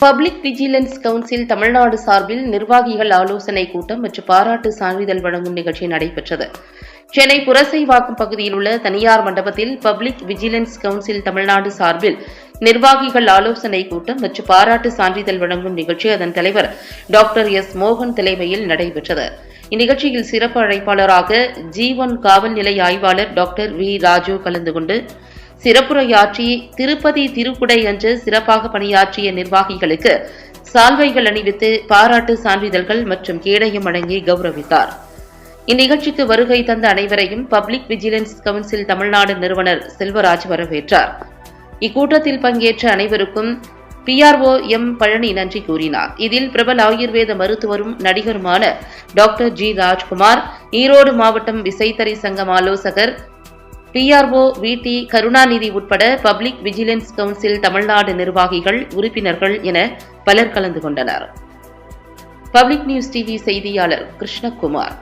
Public vigilance council Tamil Nadu சார்பில் நிர்வாகிகள் ஆலோசனை கூட்டம் மற்றும் பாராட்டு சான்றிதழ் வழங்கும் நிகழ்ச்சி நடைபெற்றது. சென்னை புரசைவாக்கம் பகுதியில் உள்ள தனியார் மண்டபத்தில் பப்ளிக் விஜிலன்ஸ் கவுன்சில் தமிழ்நாடு சார்பில் நிர்வாகிகள் ஆலோசனை கூட்டம் மற்றும் பாராட்டு சான்றிதழ் வழங்கும் நிகழ்ச்சி அதன் தலைவர் டாக்டர் எஸ் மோகன் தலைமையில் நடைபெற்றது. இந்நிகழ்ச்சியில் சிறப்பு அழைப்பாளராக ஜீவன் காவல்நிலை ஆய்வாளர் டாக்டர் வி ராஜு கலந்து கொண்டு சிறப்புரையாற்றி திருப்பதி திருக்குடை அன்று சிறப்பாக பணியாற்றிய நிர்வாகிகளுக்கு சால்வைகள் அணிவித்து பாராட்டு சான்றிதழ்கள் மற்றும் கேடயம் வழங்கி கௌரவித்தார். இந்நிகழ்ச்சிக்கு வருகை தந்த அனைவரையும் பப்ளிக் விஜிலன்ஸ் கவுன்சில் தமிழ்நாடு நிறுவனர் செல்வராஜ் வரவேற்றார். இக்கூட்டத்தில் பங்கேற்ற அனைவருக்கும் பிஆர்ஓ எம் பழனி நன்றி கூறினார். இதில் பிரபல ஆயுர்வேத மருத்துவரும் நடிகருமான டாக்டர் ஜி ராஜ்குமார் ஈரோடு மாவட்டம் விசைத்தறி சங்கம் ஆலோசகர் பிஆர்ஓ விடி கருணாநிதி உட்பட பப்ளிக் விஜிலன்ஸ் கவுன்சில் தமிழ்நாடு நிர்வாகிகள் உறுப்பினர்கள் என பலர் கலந்து கொண்டனர். பப்ளிக் நியூஸ் டிவி செய்தியாளர் கிருஷ்ணகுமார்.